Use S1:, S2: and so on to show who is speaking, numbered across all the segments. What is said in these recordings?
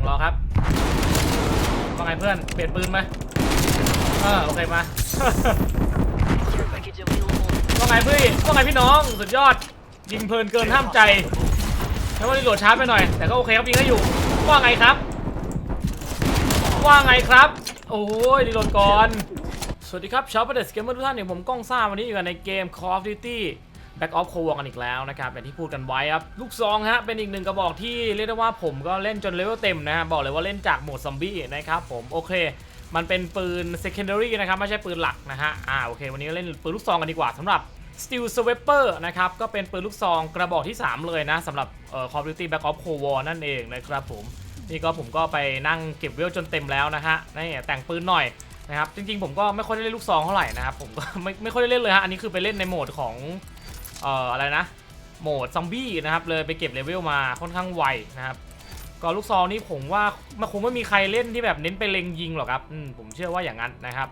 S1: งรอครับว่าไงเพื่อน เปลี่ยนปืนไหมเออโอเคมา
S2: Care package available.
S1: ว่าไงพี่ว่าไงพี่น้องสุดยอด ยิงเพลินเกินห้ามใจแม้ว่ารีโหลดช้าไปหน่อย แต่ก็โอเคครับยิงได้อยู่ ว่าไงครับ ว่าไงครับ โอ้ยรีโหลดก่อน สวัสดีครับชาวประเดสเกมเมอร์ทุกท่านอย่างผมก้องซ่าวันนี้อยู่กันในเกม Call of Duty Back of Cold War กันอีกแล้วนะครับอย่างที่พูดกันไว้ครับ ลูกซองฮะเป็นอีกหนึ่งกระบอกที่เรียกได้ว่าผมก็เล่นจนเลเวลเต็มนะฮะบอกเลยว่าเล่นจากโหมดซอมบี้นะครับผมโอเค มันเป็นปืน secondary นะครับ ไม่ใช่ปืนหลักนะฮะอ่าโอเค วันนี้เล่นปืนลูกซองกันดีกว่าสำหรับ Steel Sweeper นะครับ ก็เป็นปืนลูกซองกระบอกที่ 3 เลยนะสำหรับเอ่อ Call of Duty Back of Cold War นั่นเองนะครับผม นี่ก็ผมก็ไปนั่งเก็บเวลจนเต็มแล้วนะฮะนี่แต่งปืนหน่อยนะครับ จริงๆ ผมก็ไม่ค่อยได้เล่นลูกซองเท่าไหร่นะครับ ผมก็ไม่ไม่ค่อยได้เล่นเลยฮะ อันนี้คือไปเล่นในโหมดของ เอ่ออะไรนะโหมดซอมบี้นะครับเลยไปเก็บเลเวลมาค่อนข้างไวนะครับก็ลูกซองนี่ผมว่ามันคงไม่มีใครเล่นที่แบบเน้นไปเล็งยิงหรอกครับอืมผมเชื่อว่าอย่างนั้นนะครับ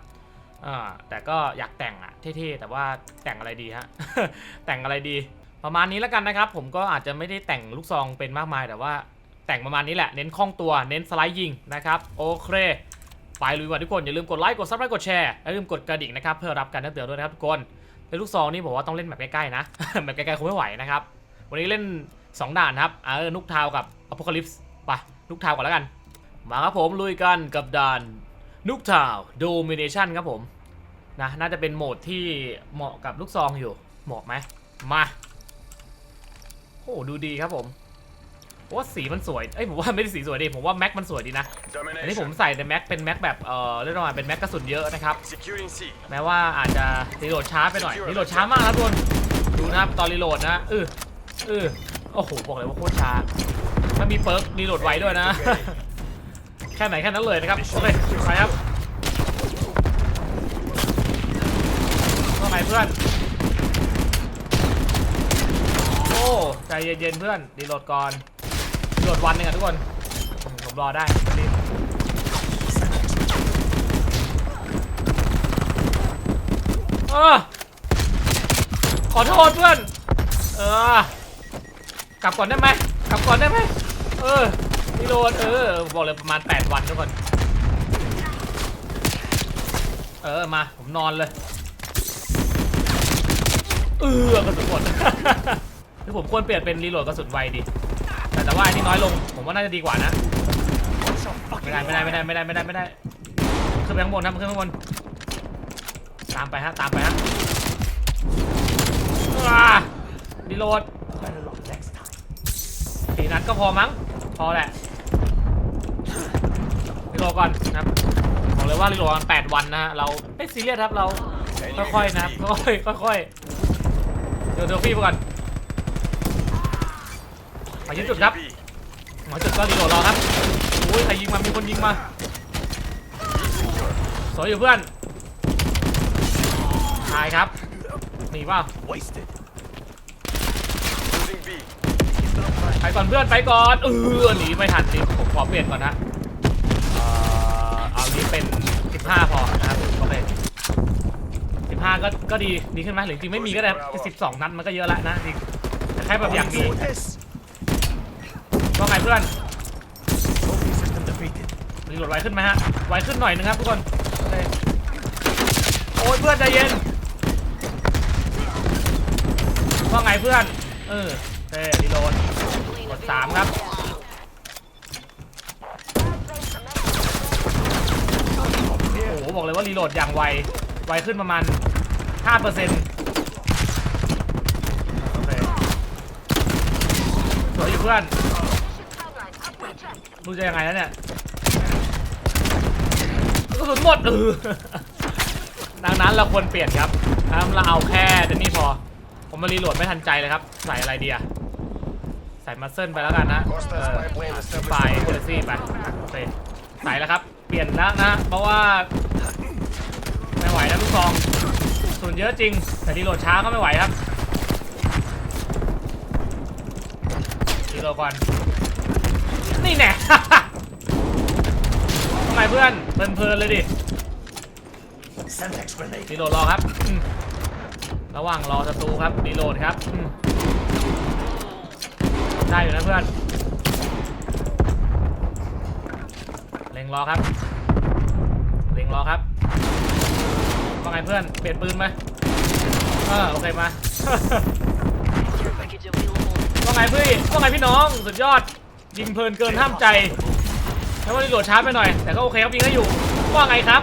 S1: อ่าแต่ก็อยากแต่งอะเท่ๆแต่ว่าแต่งอะไรดีฮะแต่งอะไรดี ประมาณนี้แล้วกันนะครับ ผมก็อาจจะไม่ได้แต่งลูกซองเป็นมากมาย แต่ว่าแต่งประมาณนี้แหละเน้นคล่องตัวเน้นสไลด์ยิงนะครับโอเคไปลุยก่อนทุกคนอย่าลืมกดไลค์กดซับสไครต์กดแชร์และอย่าลืมกดกระดิ่งนะครับเพื่อรับการแจ้งเตือนด้วยนะครับทุกคน ในลูกซองนี่บอกว่าต้องเล่นแบบใกล้ๆนะ แบบใกล้ๆคงไม่ไหวนะครับ วันนี้เล่น 2 ด่านครับเออนุกทาวกับอพอคลิปส์ไปนุกทาวก่อนแล้วกัน มาครับผมลุยกันกับด่านนุกทาวโดมิเนชันครับผมนะน่าจะเป็นโหมดที่เหมาะกับลูกซองอยู่เหมาะไหมมาโอ้ดูดีครับผม ผมว่าสีมันสวยเอ้ยผมว่าไม่ได้สีสวยดิผมว่าแม็กมันสวยดีนะอันนี้ผม
S3: Domination.
S1: ใส่ในแม็กเป็นแม็กแบบเออเรียกว่าเป็นแม็กกระสุนเยอะนะครับ
S3: Securing C.
S1: แม้ว่าอาจจะรีโหลดช้าไปหน่อยรีโหลดช้ามากนะทุกคนดูนะครับตอนรีโหลดนะเออเออโอ้โหบอกเลยว่าโคตรช้าถ้ามีเปิร์กรีโหลดไวด้วยนะแค่ไหนแค่นั้นเลยนะครับโอเคไปครับว่าไงเพื่อนโอ้ใจเย็นๆเพื่อนรีโหลดก่อนรี โหลดวันหนึงอะทุกคน ผมรอได้รีบเออขอโทษเพื่อน เออ กลับก่อนได้ไหมกลับก่อนได้ไหมเออนี่โดนเออ บอกเลยประมาณ 8 วันทุกคน เออ มา ผมนอนเลย เออกระสุนหมดคือผมควรเปลี่ยนเป็นรีโหลดกระสุนไวดี แต่ว่าอันนี้น้อยลง ผมว่าน่าจะดีกว่านะ ไม่ได้ไม่ได้ไม่ได้ไม่ได้ไม่ได้ไม่ได้ขึ้นไปข้างบนครับขึ้นข้างบน ตามไปฮะตามไปฮะอ่ารีโหลดสี่นัดก็พอมั้ง พอแหละรีโหลดก่อนนะครับบอกเลยว่ารีโหลดกันแปดวันนะฮะ เราไม่ซีเรียสครับ เราค่อยๆนะครับค่อยๆค่อยๆเดี๋ยวเดี๋ยวพี่ไปก่อน มายึดจุดครับ
S3: B.
S1: หมอจุดก็รีโหลดรอครับอุ้ยใครยิงมามีคนยิงมาสวยอยู่เพื่อนตายครับหนีเปล่า
S3: Wasted. Losing B.
S1: ไปก่อนเพื่อนไปก่อนเออหนีไม่ทันสิผมขอเปลี่ยนก่อนนะเอ่อเอานี้เป็น 15 พอนะครับโอเค15ก็ก็ดีดีขึ้นไหมหรือจริงไม่มีก็ได้12นัดมันก็เยอะแล้วนะจริงแต่แค่แบบอยากมี
S3: For this.
S1: ว่าไงเพื่อน
S3: Trophy system defeated.
S1: รีโหลดไวขึ้นไหมฮะ ไวขึ้นหน่อยนึงครับทุกคน โอ้ยเพื่อนใจเย็นว่าไงเพื่อน เออโอเครีโหลดกดสามครับโอ้โหบอกเลยว่ารีโหลดอย่างไว ไวขึ้นประมาณ 5%โอเคสวยอยู่เพื่อน รู้จะยังไงแล้วเนี่ยกระสุนหมดเออดังนั้นเราควรเปลี่ยนครับถ้าเราเอาแค่เดนนี่พอ ผมมารีโหลดไม่ทันใจเลยครับ ใส่อะไรเดีอะใส่มัสเซิลไปแล้วกันนะเออ
S3: spy plane
S1: ไฟ
S3: established.
S1: โพลิซี่ไปโอเคใส่แล้วครับ เปลี่ยนแล้วนะ เพราะว่าไม่ไหวนะลูกซองส่วนเยอะจริง แต่ดีโหลดช้าก็ไม่ไหวครับดีโหลดก่อน นี่แน่ ทำไมเพื่อนเพลินๆเลยดิ
S3: Semtex grenade.
S1: ดีโหลดรอครับอืมระหว่างรอศัตรูครับดีโหลดครับอืมได้อยู่นะเพื่อน เล็งรอครับ เล็งรอครับว่าไงเพื่อน เปลี่ยนปืนไหมเออโอเคมา
S2: Care package available.
S1: ว่าไงพี่ว่าไงพี่น้อง สุดยอด ยิงเพลินเกินห้ามใจแล้ววันนี้โหลดช้าไปหน่อย แต่ก็โอเคครับยิงได้อยู่ ว่าไงครับ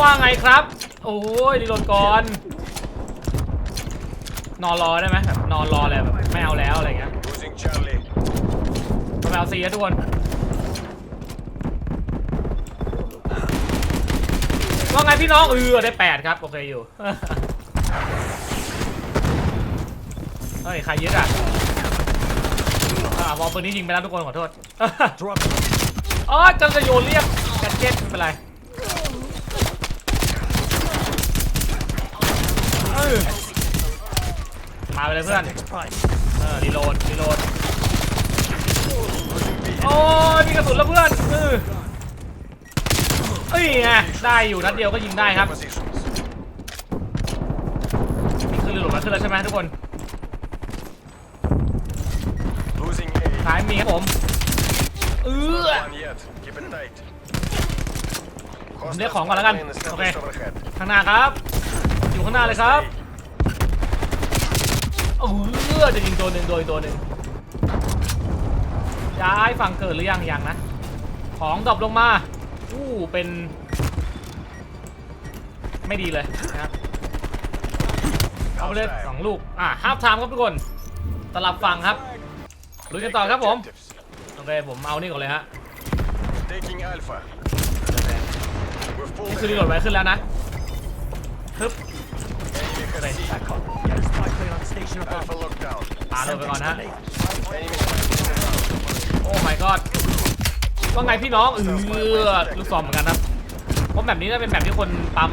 S1: ว่าไงครับ โอ้ยรีโหลดก่อน นอนรอได้ไหมแบบนอนรอเลยแบบไม่เอาแล้วอะไรเงี้ย
S3: Losing Charlie.
S1: ไม่เอาซีนะทุกคนว่าไงพี่น้องเออได้แปดครับ โอเคอยู่ เฮ้ยใครยึดอะ อ่าวอลปืนนี้ยิงไปแล้วทุกคนขอโทษ
S3: Drop.
S1: อ๋อจะจะโยนเรียกแกดเจ็ตไม่เป็นไรเออมาไปเลยเพื่อน
S3: Semtex Prime.
S1: เออรีโหลดรีโหลดโอ้ยมีกระสุนแล้วเพื่อนเออเอ้ยไงได้อยู่นัดเดียวก็ยิงได้ครับ
S3: Positions.
S1: นี่คือรีโหลดมาขึ้นแล้วใช่ไหมทุกคน
S3: Losing A.
S1: ท้ายมีครับผม เออ
S3: One yet. Keep it tight.
S1: ผมเรียกของก่อนแล้วกัน
S3: Hostile
S1: โอเค
S3: established overhead.
S1: ข้างหน้าครับ อยู่ข้างหน้าเลยครับ เออจะยิงตัวหนึ่งโดยตัวหนึ่งย้ายฝั่งเกิดหรือยังยังนะ ของดรอปลงมาอู้เป็น ไม่ดีเลยนะครับ เอาไปเลยสองลูก อะฮาฟไทม์ครับทุกคนสลับฝั่งครับ ลุยกันต่อครับผม โอเค ผมเอานี่ก่อนเลยฮะ
S3: Taking Alpha. We're
S1: นี่คือรีโหลดไว้ขึ้นแล้วนะฮึบ
S3: Enemy has C.
S4: Back up. Get a spy plane on station above.
S3: Alpha locked down.
S1: ปาเลยไปก่อนฮะ
S3: Enemy spy
S1: โอ้ my god ว่าไงพี่น้องเออลูกซองเหมือนกันครับเพราะแบบนี้น่าเป็นแบบที่คนปั๊ม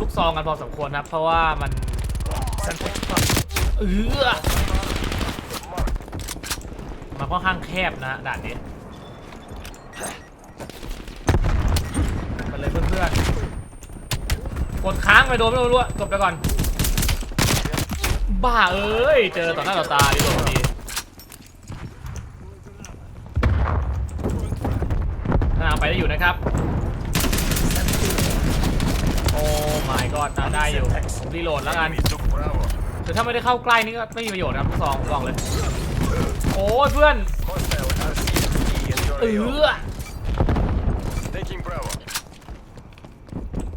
S1: ลูกซองกันพอสมควรครับ เพราะว่ามัน
S4: Semtex Prime.
S1: เออ มันค่อนข้างแคบนะด่านนี้ไปเลยเพื่อนๆ กดค้างไปโดนไม่รู้จบไปก่อน บ้าเอ้ย เจอต่อหน้าต่อตาดิโดนดีน่าไปได้อยู่นะครับ โอ้ my god ได้อยู่ผมรีโหลดแล้วกันแต่ถ้าไม่ได้เข้าใกล้นี่ก็ไม่มีประโยชน์ครับทุกซองบอกเลย โอ้ยเพื่อน
S3: Hostile RC and
S1: เอ
S3: your
S1: อ
S3: AO. Taking Bravo.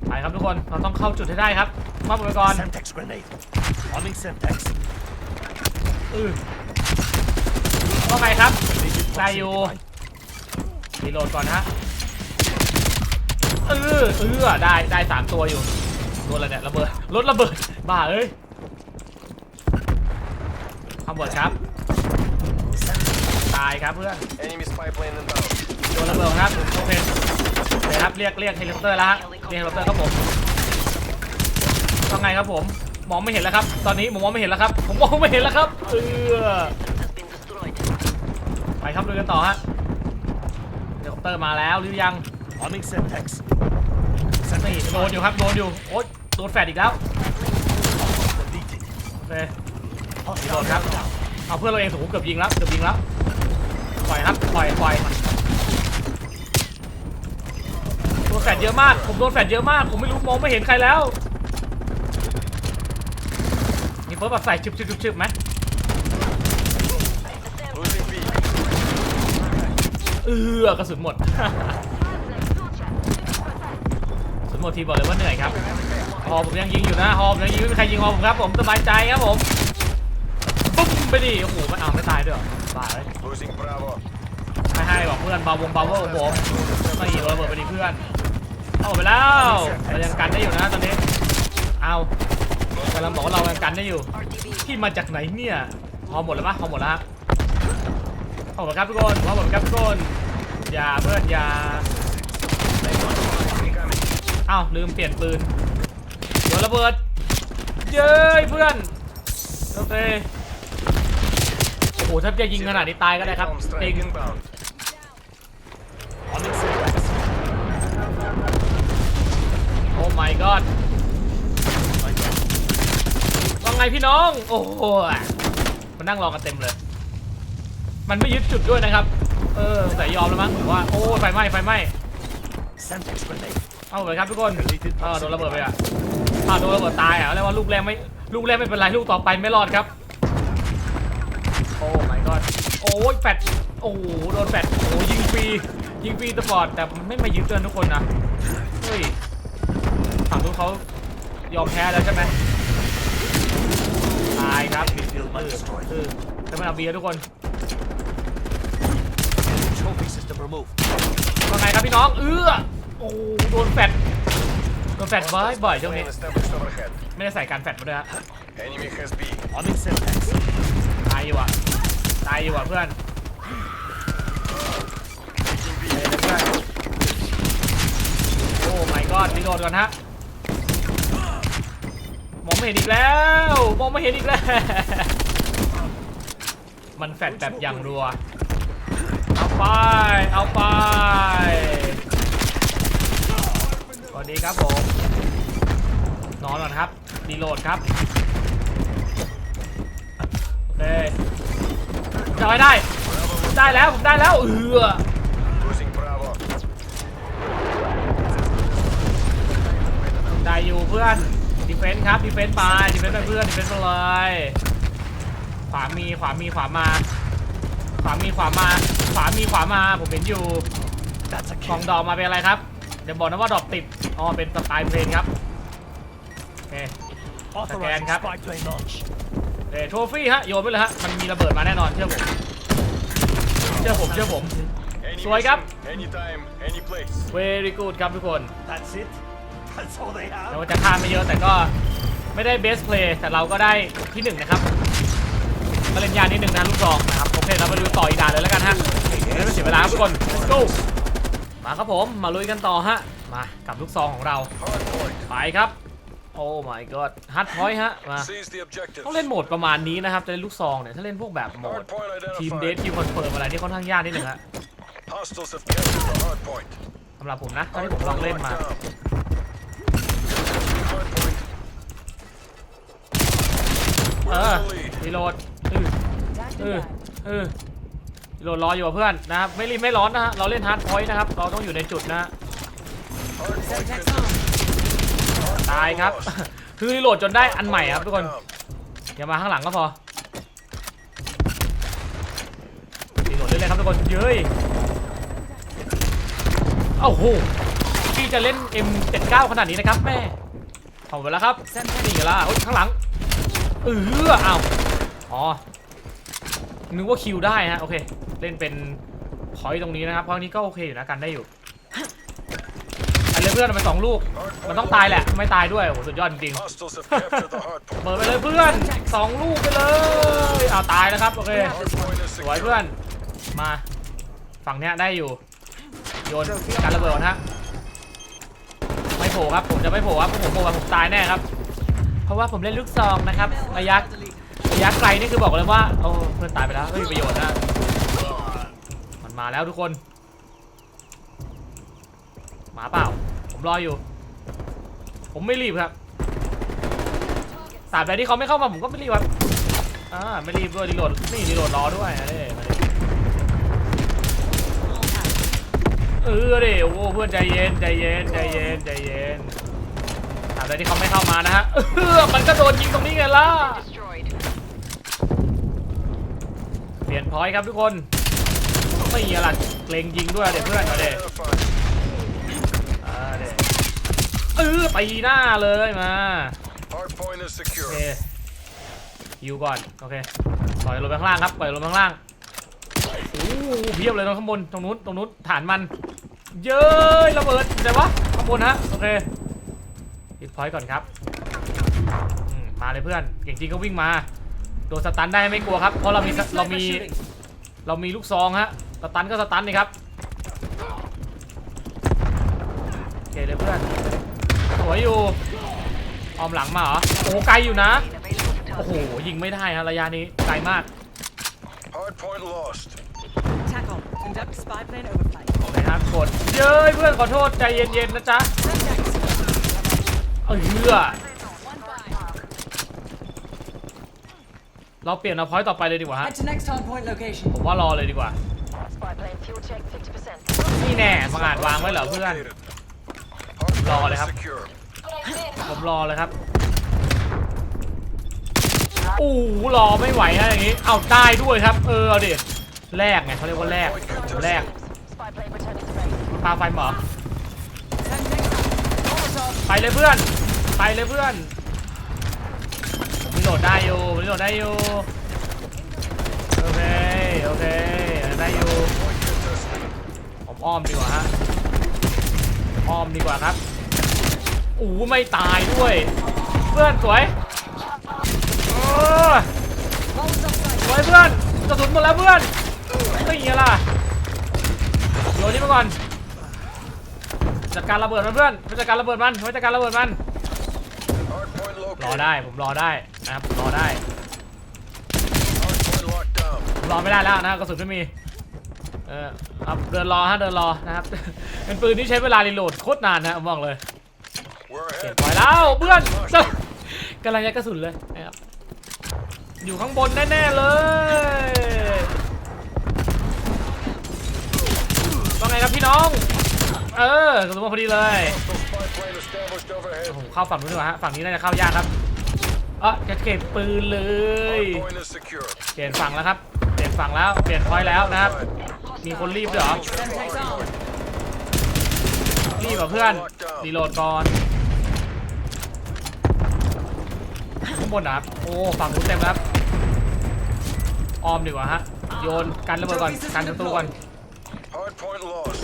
S1: ไปครับทุกคนเราต้องเข้าจุดให้ได้ครับมาบุกไปก่อน
S4: Semtex grenade. Arming Semtex.
S1: เออว่าไงครับ ได้อยู่รีโหลดก่อนนะฮะเออเออได้ได้สามตัวอยู่โดนอะไรเนี่ยระเบิดรถระเบิดบ้าเอ้ยทำเบิดครับตาย ครับเพื่อน
S3: Enemy spy plane inbound.
S1: โดนระเบิดครับโอเคเดี๋ยวครับเรียกเรียกเฮลิคอปเตอร์แล้วฮะเรียกเฮลิคอปเตอร์ครับผมว่าไงครับผมมองไม่เห็นแล้วครับ ตอนนี้ผมมองไม่เห็นแล้วครับ ผมมองไม่เห็นแล้วครับเออ
S2: Has been destroyed.
S1: ไปครับดูกันต่อฮะเฮลิคอปเตอร์มาแล้วหรือยัง
S4: Arming Semtex.
S1: นี่โดนอยู่ครับโดนอยู่โอ๊ยโดนแฟดอีกแล้ว
S4: Deleted.
S1: โอเค
S4: Hostile
S1: Reload, huh?
S4: down.
S1: เอาเพื่อนเราเองถูกเกือบยิงแล้วเกือบยิงแล้ว ปล่อยครับปล่อยปล่อยโดนแฟดเยอะมาก ผมโดนแฟดเยอะมาก ผมไม่รู้มองไม่เห็นใครแล้วมีเฟิร์สแบบใส่ชึบชึบชึบชึบไหมเออกระสุนหมดกระสุนหมดทีบอกเลยว่าเหนื่อยครับฮอผมยังยิงอยู่นะฮอผมยังยิงไม่มีใครยิงฮอผมครับผมสบายใจครับผมปุ๊บไปดิโอ้โหมันอ้าไม่ตายด้วยาเลย
S3: Losing Bravo.
S1: ไม่ให้บอกเพื่อนเบาวงเบาเวอร์ผมไม่โดนระเบิดไปดิเพื่อนเอาไปแล้วเรายังกันได้อยู่นะตอนนี้เอากำลังบอกว่าเรายังกันได้อยู่ ที่มาจากไหนเนี่ยพอหมดแล้วปะพอหมดแล้วฮะขอบคุณครับทุกคนขอบคุณครับทุกคนอย่าเพื่อนอย่าเอ้าลืมเปลี่ยนปืนโดนระเบิดเย้ยเพื่อนโอเต้ หถ้าจะยิงขนาดนี้ตายก็ได้ครับ
S3: Napalm
S1: จ
S3: strike
S1: ริง
S3: inbound.
S4: Arming Semtex.
S1: โอ้ my god ว่าไงพี่น้อง โอ้โหมานั่งรอกันเต็มเลย มันไม่ยึดจุดด้วยนะครับ เออแต่ยอมแล้วมั้งหรือว่า โอ้ยไฟไหม้ไฟไหม้
S4: Semtex grenade.
S1: เอาเลยครับทุกคนเออโดนระเบิดไปอะอ้าวโดนระเบิดตายอะเรียกว่าลูกแรกไม่ลูกแรกไม่เป็นไรลูกต่อไปไม่รอดครับโอ้ my god โอ้ยแฟดโอ้โหโดนแฟดโอ้ยิงฟรียิงฟรีตลอดแต่ไม่มายึดเตือนทุกคนนะเฮ้ยฝั่งนู้นเขายอมแพ้แล้วใช่ไหมตายครับ
S4: Enemy field might destroyed.
S1: คือจะไม่เอาเบียร์ทุกคน
S4: Trophy system removed.
S1: ว่าไงครับพี่น้องเอื้อโอ้โดนแฟดโดนแฟดบ่อยบ่อยช่วงนี้
S3: Plane established overhead.
S1: ไม่ได้ใส่การแฟดมาด้วยฮะ
S3: Enemy has B.
S4: Arming Semtex.
S1: ตายอยู่อะ ตายอยู่อะเพื่อน
S3: Taking B.
S1: เพื่อนโอ้ my god รีโหลดก่อนฮะมองไม่เห็นอีกแล้วมองไม่เห็นอีกแล้ว มันแฟดแบบอย่างรัว เอาไป เอาไปสวัสดีครับผม นอนก่อนครับรีโหลดครับ โอเค จะไม่ได้ ได้แล้ว ผมได้แล้วเออได้อยู่เพื่อนดีเฟนส์ครับดีเฟนส์ไปดีเฟนส์ไปเพื่อนดีเฟนส์ไปเลยขวามีขวามีขวามาขวามีขวามาขวามีขวามาผมเห็นอยู่
S4: That's a
S1: กล่องดอกมาเป็นอะไรครับเดี๋ยวบอกนะว่าดอกติดอ๋อเป็นสไตล์เพลนครับโอเค
S4: Authorizing
S1: cap.
S4: spy plane launch.
S1: เอโทฟี่ฮะโยนไปเลยฮะมันมีระเบิดมาแน่นอนเชื่อผมเชื่อผมเชื่อผม
S3: Any
S1: So I got-
S3: mission, anytime, any place.
S1: very good ครับทุกคน
S4: That's it. That's all they
S1: แม้
S4: have.
S1: ว่าจะฆ่าไม่เยอะแต่ก็ไม่ได้เบสเพลย์แต่เราก็ได้ที่หนึ่งนะครับมาเล่นยานิดหนึ่งนะลูกซองนะครับโอเคเรามาดูต่ออีกด่านเลยแล้วกันฮะไม่ต้องเสียเวลาครับทุกคน let's go มาครับผมมาลุยกันต่อฮะมากับลูกซองของเรา
S3: Hard point.
S1: ไปครับ โอ้ my god ฮัตพอยต์ฮะ มา
S3: Seize the objective.
S1: ต้องเล่นโหมดประมาณนี้นะครับ จะเล่นลูกซองเนี่ย ถ้าเล่นพวกแบบโหมด
S3: Hard point
S1: ทีมเดท
S3: identified.
S1: ทีมคอนเฟิร์มอะไรนี่ค่อนข้างยากนิดหนึ่งฮะ
S3: Hostiles have captured the hard point.
S1: สำหรับผมนะเท่า
S3: Hard
S1: ที่ผมลอง
S3: point
S1: เล่น
S3: locked
S1: มา
S3: down. Hard point.
S1: เอ
S3: We're
S1: อ
S3: in the lead.
S1: รีโหลดเออเออเออรีโหลดรออยู่กับเพื่อนนะครับ ไม่รีบไม่ร้อนนะฮะ เราเล่นฮาร์ดพอยต์นะครับ เราต้องอยู่ในจุดนะฮะ
S3: Hard point contested.
S1: ตายครับ คือรีโหลดจนได้อันใหม่ครับทุกคน อย่ามาข้างหลังก็พอรีโหลดเรื่อยๆครับทุกคน เย้ยโอ้โหพี่จะเล่น M79 ขนาดนี้นะครับแม่ขอบคุณแล้วครับนี่กันละเฮ้ยข้างหลัง เอออ้าวอ๋อ นึกว่าคิวได้ฮะ โอเค เล่นเป็นพอยต์ตรงนี้นะครับเพราะอันนี้ก็โอเคอยู่นะกันได้อยู่ เลยเพื่อนเอาไปสองลูก มันต้องตายแหละ ไม่ตายด้วยโอ้โหสุดยอดจริง
S3: Hostiles have captured the hard
S1: ๆ
S3: point.
S1: เปิดไปเลยเพื่อนสองลูกไปเลยเอาตายแล้วครับโอเค
S3: Hard point is
S1: สวย
S3: secure.
S1: เพื่อน มาฝั่งเนี้ยได้อยู่ โยนการระเบิดก่อนฮะไม่โผล่ครับผมจะไม่โผล่ครับผมโผล่มาผมตายแน่ครับ เพราะว่าผมเล่นลูกซองนะครับระยะระยะไกลนี่คือบอกเลยว่าโอ้เพื่อนตายไปแล้วไม่มีประโยชน์นะมันมาแล้วทุกคน มาเปล่าผม รออยู่ ผมไม่รีบครับตราบใดที่เขาไม่เข้ามาผมก็ไม่รีบครับอ่าไม่รีบด้วยรีโหลดนี่รีโหลดรอด้วยนะเด้มาดิเออเด้โอ้เพื่อนใจเย็นใจเย็นใจเย็นใจเย็นตราบใดที่เขาไม่เข้ามานะฮะเออมันก็โดนยิงตรงนี้ไงล่ะเปลี่ยนพอยต์ครับทุกคนไม่มีอะไรเกรงยิงด้วยเดี๋ยวเพื่อนเอาเด้
S3: อ
S1: อ่าเด้เออตีหน้าเลยมา
S3: Hard point is
S1: โอ
S3: secure.
S1: เคฮิวก่อนโอเคปล่อยลงไปข้างล่างครับปล่อยลงไปข้างล่างโอ้โหเพียบเลยตรงข้างบนตรงนู้นตรงนู้นฐานมัน เย้ยระเบิดเดี๋ยววะข้างบนฮะโอเคปิดพอยต์ก่อนครับอืมมาเลยเพื่อนเก่งจริงก็วิ่งมาโดนสตันได้ไม่กลัวครับเพราะเรามีสเรามี เรามีลูกซองฮะ สตันก็สตันนี่ครับโอเคเลยเพื่อนส วยอยู่ออมหลังมาเหรอโอ้โหไกลอยู่นะ
S2: Available for
S1: โอ้โห
S2: tasking.
S1: ยิงไม่ได้ฮะระยะนี้ไกลมาก
S3: Hard point lost.
S5: TACOM, conduct spy plane overflight.
S1: นะครับกดเย้ยเพื่อนขอโทษใจเย็นๆนะจ๊ะ
S5: Semtex.
S1: เออเราเปลี่ยนเอาพอยต์ต่อไปเลยดีกว่าฮะ
S5: Head to next hardpoint location.
S1: ผมว่ารอเลยดีกว่า
S2: Spy plane Fuel check 50%.
S1: นี่แน่มังอาจวางไว้เหรอเพื่อน
S3: Located. Hard
S1: Rò
S3: point
S1: này
S3: is
S1: hấp.
S3: secure.
S1: ผมรอเลยครับอู้หูรอไม่ไหวฮะอย่างนี้ เอาได้ด้วยครับ เออเอาดิแลกไงเขาเรียกว่าแลกแลกปาไฟหมอไปเลยเพื่อน ไปเลยเพื่อนผมรีโหลดได้อยู่มรีโหลดได้อยู่โอเคโอเคได้อยู่ผมอ้อมดีกว่าฮะอ้อมดีกว่าครับ อู้ไม่ตายด้วย เพื่อนสวยสวยเพื่อนกระสุนหมดแล้วเพื่อนไม่ไงล่ะโยนนี่มาก่อนจัดการระเบิดมันเพื่อนไปจัดการระเบิดมันไปจัดการระเบิดมัน รอได้ผมรอได้นะครับรอได้รอไม่ได้แล้วนะกระสุนไม่มีเออครับเดินรอฮะเดินรอนะครับเป็นปืนที่ใช้เวลารีโหลดโคตรนานนะผมบอกเลย เปลี่ยน
S3: ahead.
S1: ปล่อยแล้วเพื่อนเจ้ากำลังยัดกระสุนเลยนะครับอยู่ข้างบนแน่ๆเลยว่าไงครับพี่น้อง เออกระสุนมาพอดีเลยผมเข้าฝั่งนู้นดีกว่าฮะฝั่งนี้น่าจะเข้ายากครับเออจะเก็บปืนเลย เปลี่ยนฝั่งแล้วครับ เปลี่ยนฝั่งแล้ว เปลี่ยนพอยแล้วนะครับ มีคนรีบด้วยเหรอ รีบกับเพื่อน รีโหลดก่อน ข้าง บนนะครับโอ้ฝั่งนู้นเต็มแล้วครับออมดีกว่าฮะโยนกันระเบิดก่อนกันประตูก่อน
S3: Hard point lost.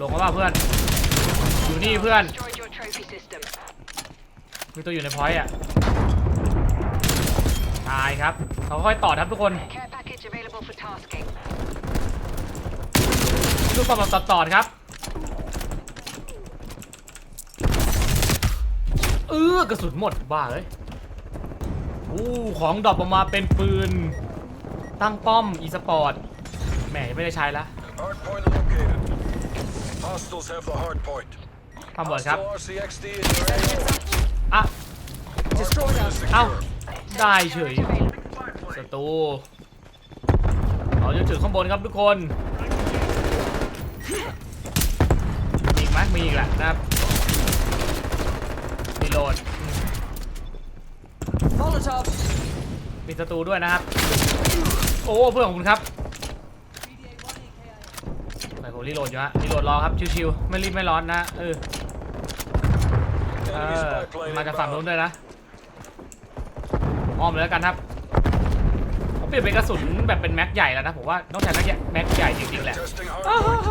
S1: ลงมาว่าเพื่อน อยู่นี่เพื่อน
S2: Destroyed your trophy system.
S1: มีตัวอยู่ในพอยต์อะตายครับเขาค่อยต่อครับทุกคน
S2: Care package available for tasking.
S1: ลูกบอลแบบต่อๆครับ เออกระสุนหมดบ้าเลยอู้ของดรอปออกมาเป็นปืน ตั้งป้อมอีสปอร์ตแหมยังไม่ได้ใช้ละ
S3: Hard point located. Hostiles have the hard point.
S1: ตำรวจครับ
S3: Hostile RCXD in your area.
S1: อะ
S5: Destroyed us.
S1: เอ้า
S2: Sensor
S1: ได้เฉย
S2: available.
S1: ศัตรูเราจะถึงข้างบนครับทุกคน มีอีกไหมมีอีกแหละนะครับรี โหลด
S5: Molotov.
S1: มีศัตรูด้วยนะครับ โอ้เพื่อนของคุณครับไปผมรีโหลดอยู่ฮะรีโหลดรอครับชิวๆไม่รีบไม่ร้อนนะเออเอ
S3: Enemy
S1: อ
S3: spy plane
S1: มาจากฝั่งนู้น
S3: inbound.
S1: ด้วยนะอ้อมเลยแล้วกันครับผมเปลี่ยนเป็นกระสุนแบบเป็นแม็กใหญ่แล้วนะผมว่าต้องใช้แม็กใหญ่แม็กใหญ่จริงๆแหละ
S3: Testing hard point.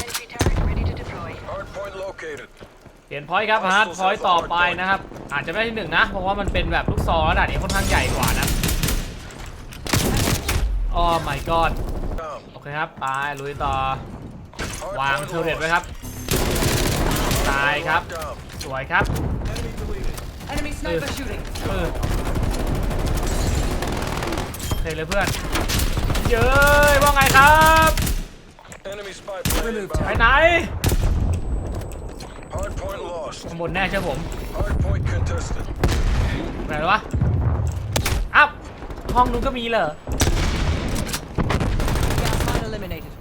S2: Sentry turret ready to deploy.
S3: Hard point located.
S1: เปลี่ยนพอยต์ครับฮาร์ดพอยต์ต่อไปนะครับ อาจจะไม่ได้ที่หนึ่งนะ เพราะว่ามันเป็นแบบลูกซองแล้วด่านนี้ค่อนข้างใหญ่กว่านะอ๋อ my god
S3: Down.
S1: โอเคครับ ไปลุยต่อ
S3: Hard
S1: วาง
S3: point
S1: เทอร์เรต
S3: lost.
S1: ไว้ครับ ตายครับ
S3: Locked down.
S1: สวยครับ
S5: Enemy sniper shooting.
S1: เออโอเคเลยเพื่อน เย้ยว่าไงครับ
S3: Enemy spy plane
S1: ไป
S3: inbound.
S1: ไหน
S3: Hard point lost.
S1: ข้างบนแน่เชื่อผม
S3: Hard point contested.
S1: ไหนแล้ววะอ้าวห้องนู้นก็มีเหรอ
S5: Gas mine eliminated.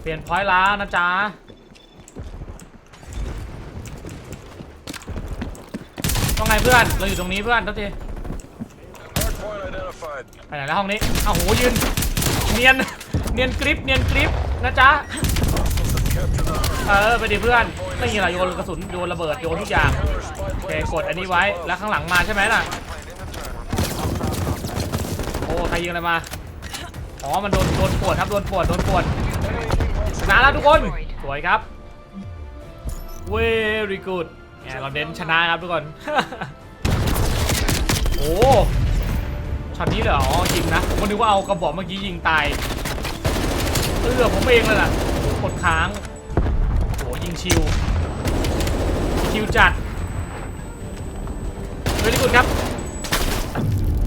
S1: เปลี่ยนพอยต์แล้วนะจ๊ะว่าไงเพื่อน เราอยู่ตรงนี้เพื่อนทุกที
S3: Hard point identified.
S1: ไปไหนแล้วห้องนี้อ้าวโหยืน เนียน เนียนกริป เนียนกริปนะจ๊ะ
S3: Capture the hard
S1: เออไปดิเพื่อนไม่มีอะไรโยนกระสุนโยนระเบิดโยนทุกอย่างโอเคกดอันนี้ไว้แล้วข้างหลังมาใช่ไหมล่ะโอ้ใครยิงอะไรมาอ๋อมันโดนโดนปวดครับโดนปวดโดนปวดชนะแล้วทุกคนสวยครับ very good เนี่ยเราเน้นชนะครับทุกคน โอ้ช็อตนี้เหรออ๋อยิงนะผมก็นึกว่าเอากระบอกเมื่อกี้ยิงตายเออผมเองเลยล่ะกดค้าง งชิวชิวจัด very good ครับ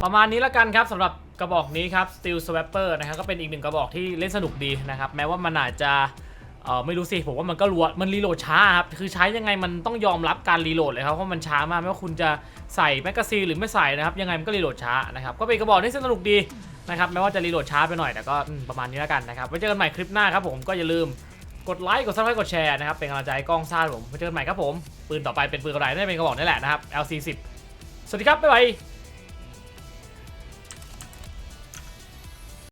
S1: ประมาณนี้แล้วกันครับสำหรับกระบอกนี้ครับ Steel Swapper นะครับก็เป็นอีกหนึ่งกระบอกที่เล่นสนุกดีนะครับ แม้ว่ามันอาจจะเออไม่รู้สิผมว่ามันก็รัวมันรีโหลดช้าครับคือใช้ยังไงมันต้องยอมรับการรีโหลดเลยครับเพราะมันช้ามากไม่ว่าคุณจะใส่แมกกาซีนหรือไม่ใส่นะครับยังไงมันก็รีโหลดช้านะครับก็เป็นกระบอกที่สนุกดีนะครับแม้ว่าจะรีโหลดช้าไปหน่อยแต่ก็ประมาณนี้แล้วกันนะครับไว้เจอกันใหม่คลิปหน้าครับผมก็อย่าลืม กดไลค์ กดซับสไครต์กดแชร์นะครับ เป็นกำลังใจให้กล้องซ่าผมเจอกันใหม่ครับผม ปืนต่อไปเป็นปืนกระไรน่าจะเป็นกระบอกนี่แหละนะครับ LC10 สวัสดีครับ บ๊ายบาย